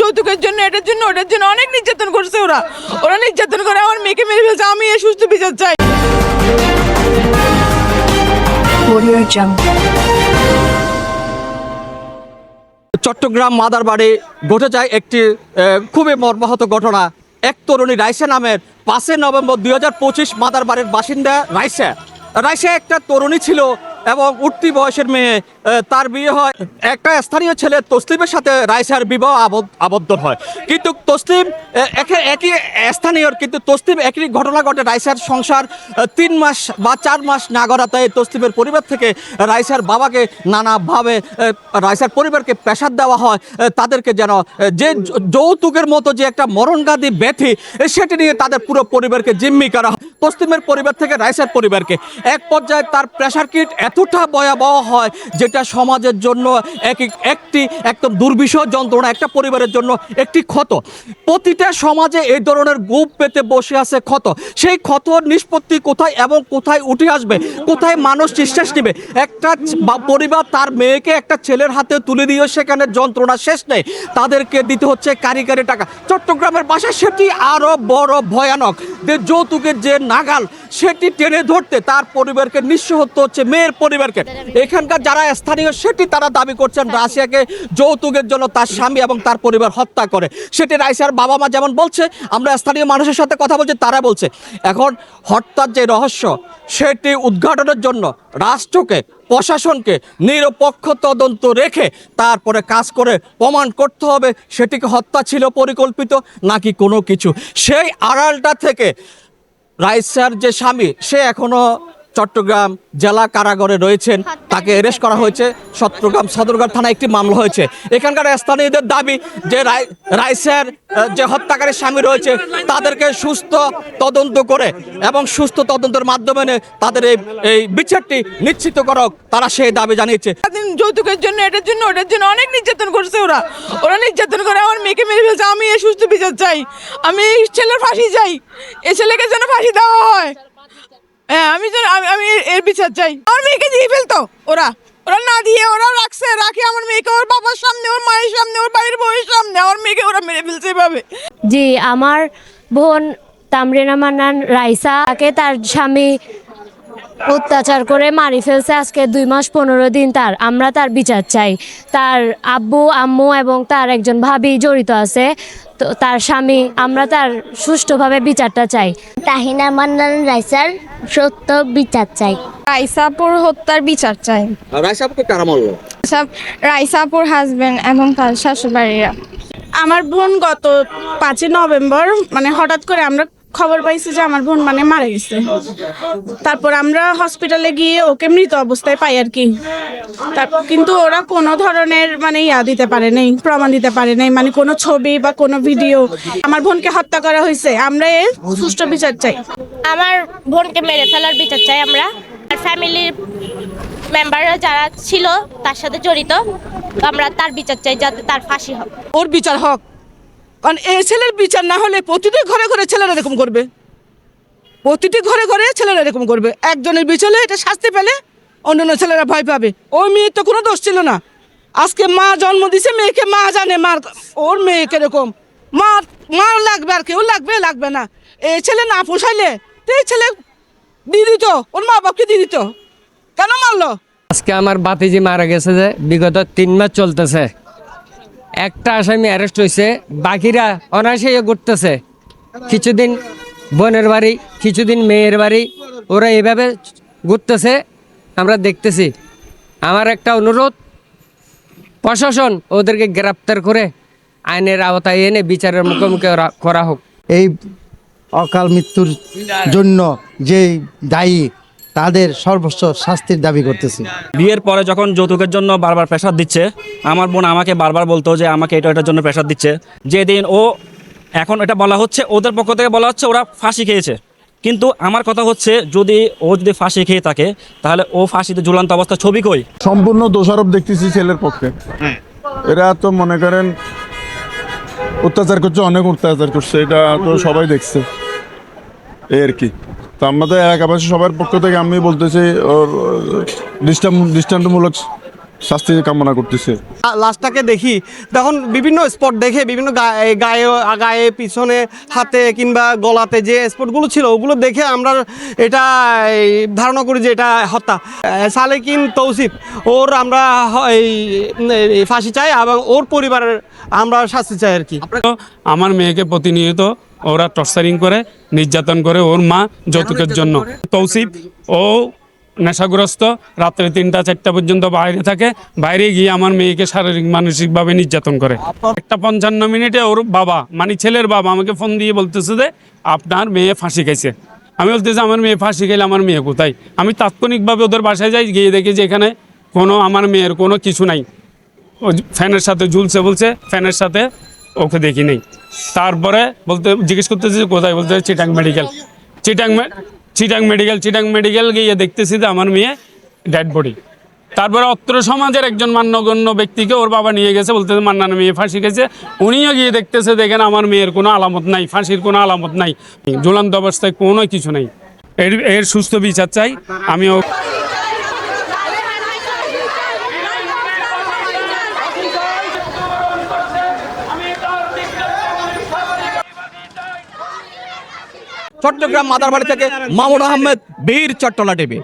যৌতুকের জন্য এটার জন্য ওটার জন্য অনেক নির্যাতন করছে ওরা। ওরা নির্যাতন করে আমার মেয়েকে মেরে ফেলছে আমি এই সুস্থ বিচার চাই. চট্টগ্রাম মাদারবাড়ি ঘটে যায় একটি খুবই মর্মাহত ঘটনা। এক তরুণী রাইসা নামের পাঁচই নভেম্বর দুই হাজার পঁচিশ মাদারবাড়ির বাসিন্দা রাইসা। রাইসা একটা তরুণী ছিল এবং উঠতি বয়সের মেয়ে তার বিয়ে হয়। একটা স্থানীয় ছেলে তসলিমের সাথে রাইসার বিবাহ আবদ্ধ হয়। কিন্তু তসলিম একই স্থানীয় কিন্তু তসলিম একই ঘটনা ঘটে রাইসার সংসার তিন মাস বা চার মাস না গড়াতে তসলিমের পরিবার থেকে রাইসার বাবাকে নানাভাবে রাইসার পরিবারকে প্রেশার দেওয়া হয়। তাদেরকে যেন যে যৌতুকের মতো যে একটা মরণগাদি ব্যথি সেটি নিয়ে তাদের পুরো পরিবারকে জিম্মি করা তসলিমের পরিবার থেকে রাইসার পরিবারকে। এক পর্যায়ে তার প্রেশার কিট এতটা ভয়াবহ হয় যেটা সমাজের জন্য এক একটি একদম দুর্বিষহ যন্ত্রণা, একটা পরিবারের জন্য একটি ক্ষত। প্রতিটা সমাজে এই ধরনের গুপ পেতে বসে আছে ক্ষত। সেই ক্ষত নিষ্পত্তি কোথায় এবং কোথায় উঠে আসবে? কোথায় মানুষ নিঃশ্বাস নেবে? একটা পরিবার তার মেয়েকে একটা ছেলের হাতে তুলে দিয়ে সেখানে যন্ত্রণা শেষ নেই। তাদেরকে দিতে হচ্ছে কারিগরি টাকা। চট্টগ্রামের বাসায় সেটি আরও বড় ভয়ানক। যে যৌতুকের যে নাগাল, সেটি টেনে ধরতে তার পরিবারকে নিঃস্ব হতে হচ্ছে, মেয়ের পরিবারকে। এখানকার যারা স্থানীয়, সেটি তারা দাবি করছেন রাশিয়াকে যৌতুকের জন্য তার স্বামী এবং তার পরিবার হত্যা করে। সেটি রাইসার বাবা মা যেমন বলছে, আমরা স্থানীয় মানুষের সাথে কথা বলছি, তারা বলছে। এখন হত্যার যে রহস্য, সেটি উদ্ঘাটনের জন্য রাষ্ট্রকে, প্রশাসনকে নিরপেক্ষ তদন্ত রেখে তারপরে কাজ করে প্রমাণ করতে হবে, সেটিকে হত্যা ছিল পরিকল্পিত নাকি কোনো কিছু। সেই আড়ালটা থেকে রাইসার যে স্বামী সে এখনও চট্টগ্রাম জেলা কারাগারে রয়েছেন। তাকে অ্যারেস্ট করা হয়েছে। চট্টগ্রাম সদরঘাট থানায় একটি মামলা হয়েছে। এখানকার স্থানীয়দের দাবি যে রাই- রাইসার যে হত্যাকারী স্বামী রয়েছে তাদেরকে সুস্থ তদন্ত করে এবং সুস্থ তদন্তের মাধ্যমে তাদের এই এই বিচারটি নিশ্চিত করক। তারা সেই দাবি জানিয়েছে। যৌতুকের জন্য এটার জন্য ওটার জন্য অনেক নির্যাতন করছে ওরা। ওরা নির্যাতন করে আমার মেয়েকে মেরে ফেলছে আমি এই সুস্থ বিচার চাই। আমি এই ছেলের ফাঁসি চাই। এই ছেলেকে যেন ফাঁসি দেওয়া হয়। হ্যাঁ আমি তো আমি এর বিচার চাই। আমার মেয়েকে দিয়ে ফেলতো ওরা। ওরা না দিয়ে ওরা রাখছে, রাখে আমার মেয়েকে ওর বাবার সামনে, ওর মায়ের সামনে, ওর বাড়ির বউয়ের সামনে। আমার মেয়েকে ওরা মেরে ফেলছে এভাবে। জি, আমার বোন তামরিনা মান্নান রাইসা, তাকে তার স্বামী অত্যাচার করে মারি ফেলছে আজকে দুই মাস পনেরো দিন তার। আমরা তার বিচার চাই। তার আব্বু আম্মু এবং তার একজন ভাবি জড়িত আছে। তো তার স্বামী আমরা তার সুষ্ঠুভাবে বিচারটা চাই। তাহিনা মান্নান রাইসার সত্য বিচার চাই। রাইসাপুর হত্যার বিচার চাই। রাইসাবকে কারা মারলো? রাইসাপুর হাজবেন্ড এবং তার শ্বশুরবাড়িরা। আমার বোন গত পাঁচই নভেম্বর মানে হঠাৎ করে আমরা খবর পাইছি যে আমার বোন মানে মারা গেছে। তারপর আমরা হসপিটালে গিয়ে ওকে মৃত অবস্থায় পাই আর কি। তারপর কিন্তু ওরা কোনো ধরনের মানে ইয়া দিতে পারে নাই প্রমাণ দিতে পারে নাই মানে কোনো ছবি বা কোনো ভিডিও আমার বোনকে হত্যা করা হয়েছে আমরা এর সুষ্ঠু বিচার চাই। আমার বোনকে মেরে ফেলার বিচার চাই আমরা। আর ফ্যামিলির মেম্বাররা যারা ছিল তার সাথে জড়িত আমরা তার বিচার চাই যাতে তার ফাঁসি হোক। ওর বিচার হোক। কারণ এই ছেলের বিচার না হলে প্রতিটি ঘরে ঘরে ছেলেরা এরকম করবে। প্রতিটি ঘরে ঘরে ছেলেরা এরকম করবে। একজনের বিচারে এটা শাস্তি পেলে অন্যান্য ছেলেরা ভয় পাবে। ওই মেয়ের তো কোনো দোষ ছিল না। আজকে মা জন্ম দিছে, মেয়েকে মা জানে মার ওর মেয়ে কীরকম। মা মা লাগবে আর কেউ লাগবে লাগবে না। এই ছেলে না পোষাইলে তো এই ছেলে দিয়ে দিত, ওর মা বাপকে দিয়ে দিত। কেন মারলো? আজকে আমার বাতিজি মারা গেছে যে, বিগত তিন মাস চলতেছে। একটা আসামি অ্যারেস্ট হয়েছে বাকিরা অনায়াসে ঘুরতেছে। কিছুদিন বোনের বাড়ি, কিছুদিন মেয়ের বাড়ি, ওরা এভাবে ঘুরতেছে, আমরা দেখতেছি। আমার একটা অনুরোধ, প্রশাসন ওদেরকে গ্রেপ্তার করে আইনের আওতায় এনে বিচারের মুখোমুখি করা হোক। এই অকাল মৃত্যুর জন্য যে দায়ী তাদের সর্বোচ্চ শাস্তির দাবি করতেছি। বিয়ের পরে যখন যৌতুকের জন্য বারবার প্রেশার দিচ্ছে আমার বোন আমাকে বারবার বলতো যে আমাকে এটা এটার জন্য প্রেশার দিচ্ছে। যেদিন ও এখন এটা বলা হচ্ছে ওদের পক্ষ থেকে বলা হচ্ছে ওরা ফাঁসি খেয়েছে। কিন্তু আমার কথা হচ্ছে যদি ও যদি ফাঁসি খেয়ে থাকে তাহলে ও ফাঁসিতে ঝুলন্ত অবস্থা ছবি কই? সম্পূর্ণ দোষারোপ দেখতেছি ছেলের পক্ষে। এরা তো মনে করেন অত্যাচার করছে অনেক অত্যাচার করছে এটা তো সবাই দেখছে। এই আর কি। তো আমাদের এলাকাবাসী সবার পক্ষ থেকে আমি বলতেছি ওর দৃষ্টান্ত দৃষ্টান্তমূলক শাস্তি কামনা করতেছে। লাশটাকে দেখি। তখন বিভিন্ন স্পট দেখে বিভিন্ন গায়ে গায়ে পিছনে হাতে কিংবা গলাতে যে স্পটগুলো ছিল ওগুলো দেখে আমরা এটা ধারণা করি যে এটা হত্যা। সালেকিন তৌসিফ ওর আমরা এই ফাঁসি চাই এবং ওর পরিবারের আমরা শাস্তি চাই আর কি। আমার মেয়েকে প্রতিনিয়ত ওরা টর্চারিং করে, নির্যাতন করে ওর মা যৌতুকের জন্য। তৌসিফ ও নেশাগ্রস্ত, রাত্রে তিনটা, চারটা পর্যন্ত বাইরে থাকে। বাইরে গিয়ে আমার মেয়েকে শারীরিক, মানসিকভাবে নির্যাতন করে। একটা পঞ্চান্ন মিনিটে ওর বাবা মানে ছেলের বাবা আমাকে ফোন দিয়ে বলতেছে যে, আপনার মেয়ে ফাঁসি খাইছে। আমি বলতেছি, আমার মেয়ে ফাঁসি খেলে আমার মেয়ে কোথায়? আমি তাৎক্ষণিকভাবে ওদের বাসায় যাই, গিয়ে দেখি যে এখানে কোনো, আমার মেয়ের কোনো কিছু নাই। ফ্যানের সাথে ঝুলছে বলছে, ফ্যানের সাথে ওকে দেখি নেই। তারপরে বলতে জিজ্ঞেস করতেছি কোথায়? বলতে Chittagong medical. Chittagong Chittagong medical Chittagong medical গিয়ে দেখতেছি যে আমার মেয়ে ডেড বডি তারপরে অত্র সমাজের একজন মান্যগণ্য ব্যক্তিকে ওর বাবা নিয়ে গেছে, বলতেছে মান্নার মেয়ে ফাঁসি গেছে উনিও গিয়ে দেখতেছে, দেখেন আমার মেয়ের কোনো আলামত নাই, ফাঁসির কোনো আলামত নাই। ঝুলন্ত অবস্থায় কোনো কিছু নেই। এর এর সুস্থ বিচার চাই। আমিও চট্টগ্রাম মাদারবাড়ি থেকে মামুন আহমেদ বীর চট্টলা টিভি।